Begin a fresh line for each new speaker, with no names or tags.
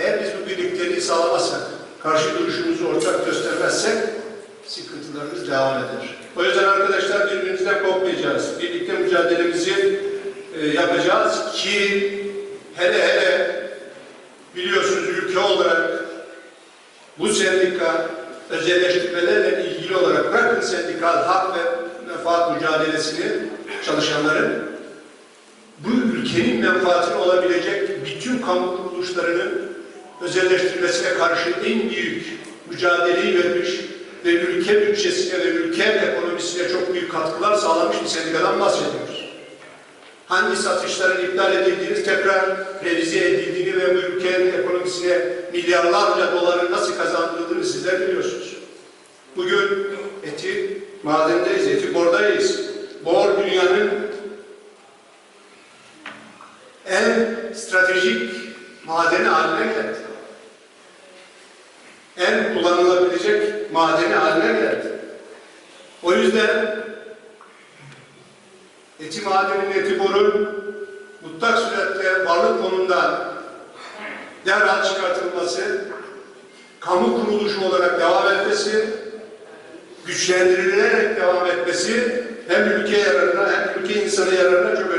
eğer biz bu birlikteliği sağlamazsak, karşı duruşumuzu ortak göstermezsek sıkıntılarımız devam eder. O yüzden arkadaşlar birbirimizden kopmayacağız. Birlikte mücadelemizi e, yapacağız ki hele hele biliyorsunuz ülke olarak bu sendika özelleştirmelerle ilgili olarak bırakın sendikal hak ve menfaat mücadelesini çalışanların bu ülkenin menfaatine olabilecek bütün kamu kuruluşlarının özelleştirilmesine karşı en büyük mücadeleyi vermiş ve ülke bütçesine ve ülke ekonomisine çok büyük katkılar sağlamış bir sendikadan bahsediyoruz. Hangi satışların iptal edildiğini, tekrar revize edildiğini ve bu ülkenin ekonomisine milyarlarca doların nasıl kazandırıldığını sizler biliyorsunuz. Bugün eti madendeyiz, eti bordayız. Bor dünyanın en stratejik madeni haline geldi. En kullanılabilecek madeni haline geldi. O yüzden eti madenin eti mutlak surette varlık konumdan derhal çıkartılması, kamu kuruluşu olarak devam etmesi, güçlendirilerek devam etmesi hem ülke yararına hem ülke insanı yararına çok.